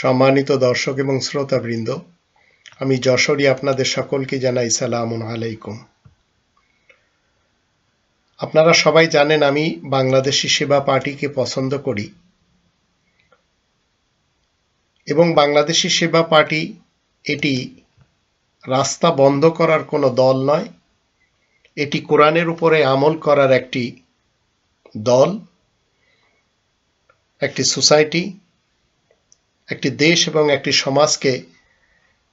সম্মানিত দর্শক এবং শ্রোতাবৃন্দ, আমি যশোরী আপনাদের সকলকে জানাই সালাম আলাইকুম। আপনারা সবাই জানেন আমি বাংলাদেশি সেবা পার্টিকে পছন্দ করি এবং বাংলাদেশি সেবা পার্টি এটি রাস্তা বন্ধ করার কোনো দল নয়, এটি কোরআনের উপরে আমল করার একটি দল, একটি সোসাইটি একটি দেশ এবং একটি সমাজকে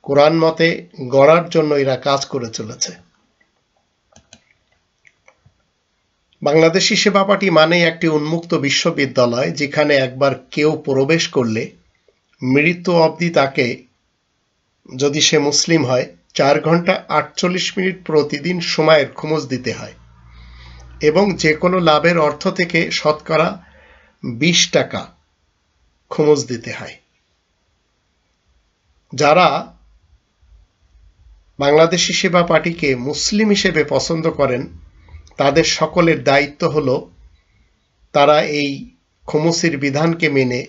কোরআন মতে গড়ার জন্য এরা কাজ করে চলেছে। বাংলাদেশি সেবা পার্টি মানে একটি উন্মুক্ত বিশ্ববিদ্যালয় যেখানে একবার কেউ প্রবেশ করলে মৃত্যু অবধি তাকে, যদি সে মুসলিম হয়, চার ঘণ্টা আটচল্লিশ মিনিট প্রতিদিন সময়ের খোঁজ দিতে হয় এবং যে কোনো লাভের অর্থ থেকে শতকরা বিশ টাকা খোঁজ দিতে হয়। যারা বাংলাদেশি সেবা পার্টিকে মুসলিম হিসেবে পছন্দ করেন, তাদের সকলের দায়িত্ব হল তারা এই খমুসির বিধানকে মেনে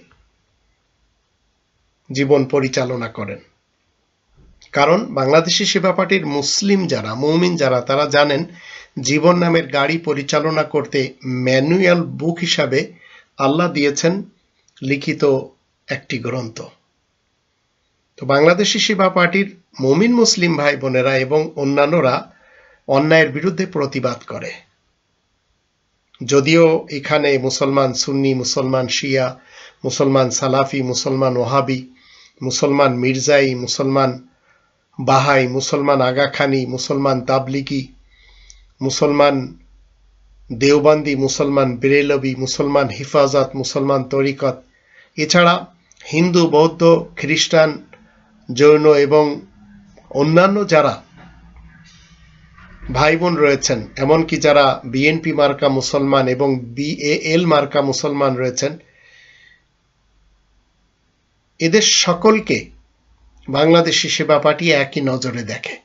জীবন পরিচালনা করেন। কারণ বাংলাদেশি সেবা পার্টির মুসলিম যারা, মৌমিন যারা, তারা জানেন জীবন নামের গাড়ি পরিচালনা করতে ম্যানুয়াল বুক হিসাবে আল্লাহ দিয়েছেন লিখিত একটি গ্রন্থ। তো বাংলাদেশি সেবা পার্টির মমিন মুসলিম ভাই বোনেরা এবং অন্যান্যরা অন্যায়ের বিরুদ্ধে প্রতিবাদ করে। যদিও এখানে মুসলমান সুন্নি, মুসলমান শিয়া, মুসলমান সালাফি, মুসলমান ওহাবি, মুসলমান মির্জাই, মুসলমান বাহাই, মুসলমান আগাখানি, মুসলমান তাবলিগি, মুসলমান দেওবান্দি, মুসলমান বেরেলবি, মুসলমান হিফাজত, মুসলমান তরিকত, এছাড়া হিন্দু, বৌদ্ধ, খ্রিস্টান জৈন এবং অন্যান্য যারা ভাই বোন রয়েছেন, এমনকি যারা বিএনপি মার্কা মুসলমান এবং বিএএল মার্কা মুসলমান রয়েছেন, এদের সকলকে বাংলাদেশি সেবা পার্টি একই নজরে দেখে।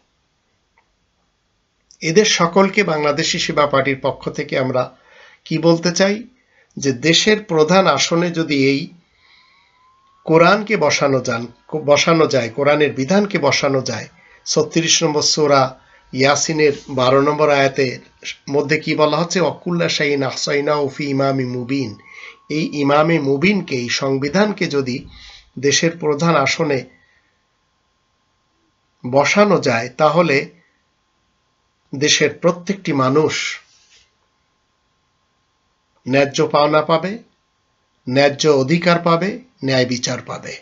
এদের সকলকে বাংলাদেশি সেবা পার্টির পক্ষ থেকে আমরা কি বলতে চাই? যে দেশের প্রধান আসনে যদি এই কোরআনকে বসানো যান, বসানো যায়, কোরআনের বিধানকে বসানো যায়। ছত্রিশ নম্বর সোরা ইয়াসিনের বারো নম্বর আয়াতের মধ্যে কি বলা হচ্ছে? অকুল্লা শাহিন আহসাইনা ওফি ইমামি মুবিন। এই ইমামে মুবিনকে, এই সংবিধানকে যদি দেশের প্রধান আসনে বসানো যায়, তাহলে দেশের প্রত্যেকটি মানুষ ন্যায্য পাওনা পাবে, ন্যায্য অধিকার পাবে ন্যায় বিচার পাবে।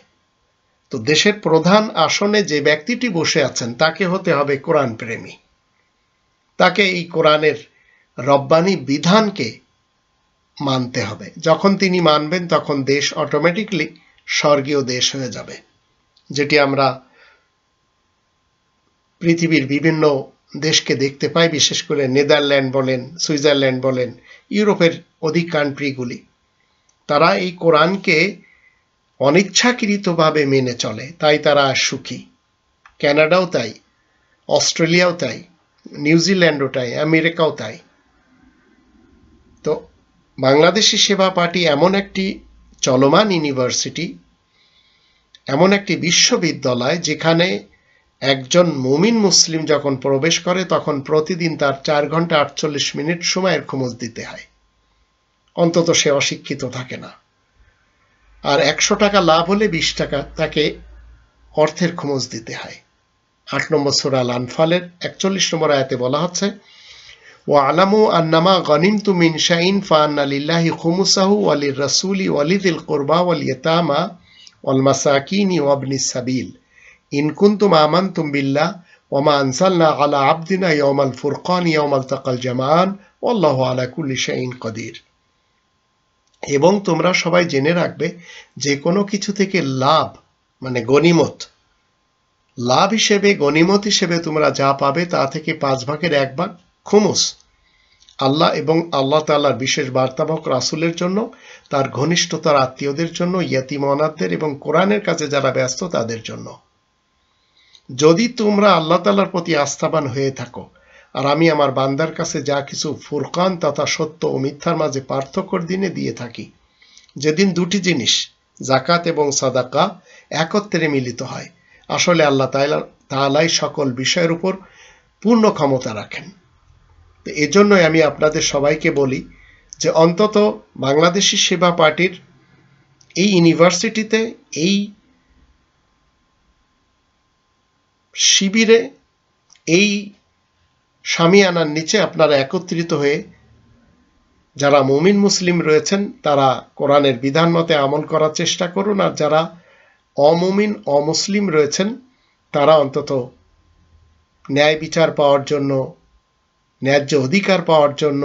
তো দেশের প্রধান আসনে যে ব্যক্তিটি বসে আছেন, তাকে হতে হবে কোরআন প্রেমী। তাকে এই কোরআনের রব্বানি বিধানকে মানতে হবে। যখন তিনি মানবেন, তখন দেশ অটোমেটিকলি স্বর্গীয় দেশ হয়ে যাবে, যেটি আমরা পৃথিবীর বিভিন্ন দেশকে দেখতে পাই, বিশেষ করে নেদারল্যান্ড বলেন, সুইজারল্যান্ড বলেন, ইউরোপের অধিক কান্ট্রিগুলি তারা এই কোরআনকে অনিচ্ছাকৃতভাবে মেনে চলে, তাই তারা সুখী। ক্যানাডাও তাই, অস্ট্রেলিয়াও তাই, নিউজিল্যান্ডও তাই, আমেরিকাও তাই। তো বাংলাদেশি সেবা পার্টি এমন একটি চলমান ইউনিভার্সিটি, এমন একটি বিশ্ববিদ্যালয় যেখানে একজন মুমিন মুসলিম যখন প্রবেশ করে, তখন প্রতিদিন তার চার ঘণ্টা আটচল্লিশ মিনিট সময়ের খোঁজ দিতে হয়। অন্তত সে অশিক্ষিত থাকে না। আর একশো টাকা লাভ হলে বিশ টাকা তাকে অর্থের খোঁজ দিতে হয়। আট নম্বর সুরাল আনফালের একচল্লিশ নম্বর আয়াতে বলা হচ্ছে ও আলামু আন্নামা গনিম তু মিন শাইন ফান আলিল্লাহি খুমুসাহু ওয়ালির রাসুলি ওয়ালিদিল কোরবা ওয়াল ইয়েতামা ওয়াল ওয়াবনি সাবিল। ইন কুনতুম আমানতুম বিল্লাহ ওমা আনসালনা আলা আবদিনা ইয়াউমাল ফুরকান ইয়াউমাল তাকাল জামান ওয়াল্লাহু আলা কুল্লি শাইইন কদির। এবং তোমরা সবাই জেনে রাখবে যে কোনো কিছু থেকে লাভ মানে গনিমত লাভ হিসেবে গনিমত হিসেবে তোমরা যা পাবে তা থেকে পাঁচ ভাগের এক ভাগ খুমুস। আল্লাহ এবং আল্লাহ তাল্লাহর বিশেষ বার্তাবক রাসুলের জন্য, তার ঘনিষ্ঠতার আত্মীয়দের জন্য, ইয়াতিম অনাথদের এবং কোরআনের কাছে যারা ব্যস্ত তাদের জন্য। যদি তোমরা আল্লাহ তাল্লার প্রতি আস্থাবান হয়ে থাকো আর আমি আমার বান্দার কাছে যা কিছু ফুরকান তথা সত্য ও মিথ্যার মাঝে পার্থক্যর দিনে দিয়ে থাকি। যেদিন দুটি জিনিস জাকাত এবং সাদাকা, একত্রে মিলিত হয়, আসলে আল্লাহ তাআলা তাআলাই সকল বিষয়ের উপর পূর্ণ ক্ষমতা রাখেন। তো এজন্যই আমি আপনাদের সবাইকে বলি যে অন্তত বাংলাদেশি সেবা পার্টির এই ইউনিভার্সিটিতে এই শিবিরে, এই সামিয়ানার নিচে আপনারা একত্রিত হয়ে, যারা মুমিন মুসলিম রয়েছেন, তারা কোরআনের বিধান মতে আমল করার চেষ্টা করুন, আর যারা অমুমিন, অমুসলিম রয়েছেন, তারা অন্তত ন্যায় বিচার পাওয়ার জন্য, ন্যায্য অধিকার পাওয়ার জন্য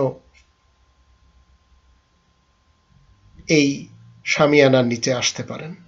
এই সামিয়ানার নিচে আসতে পারেন।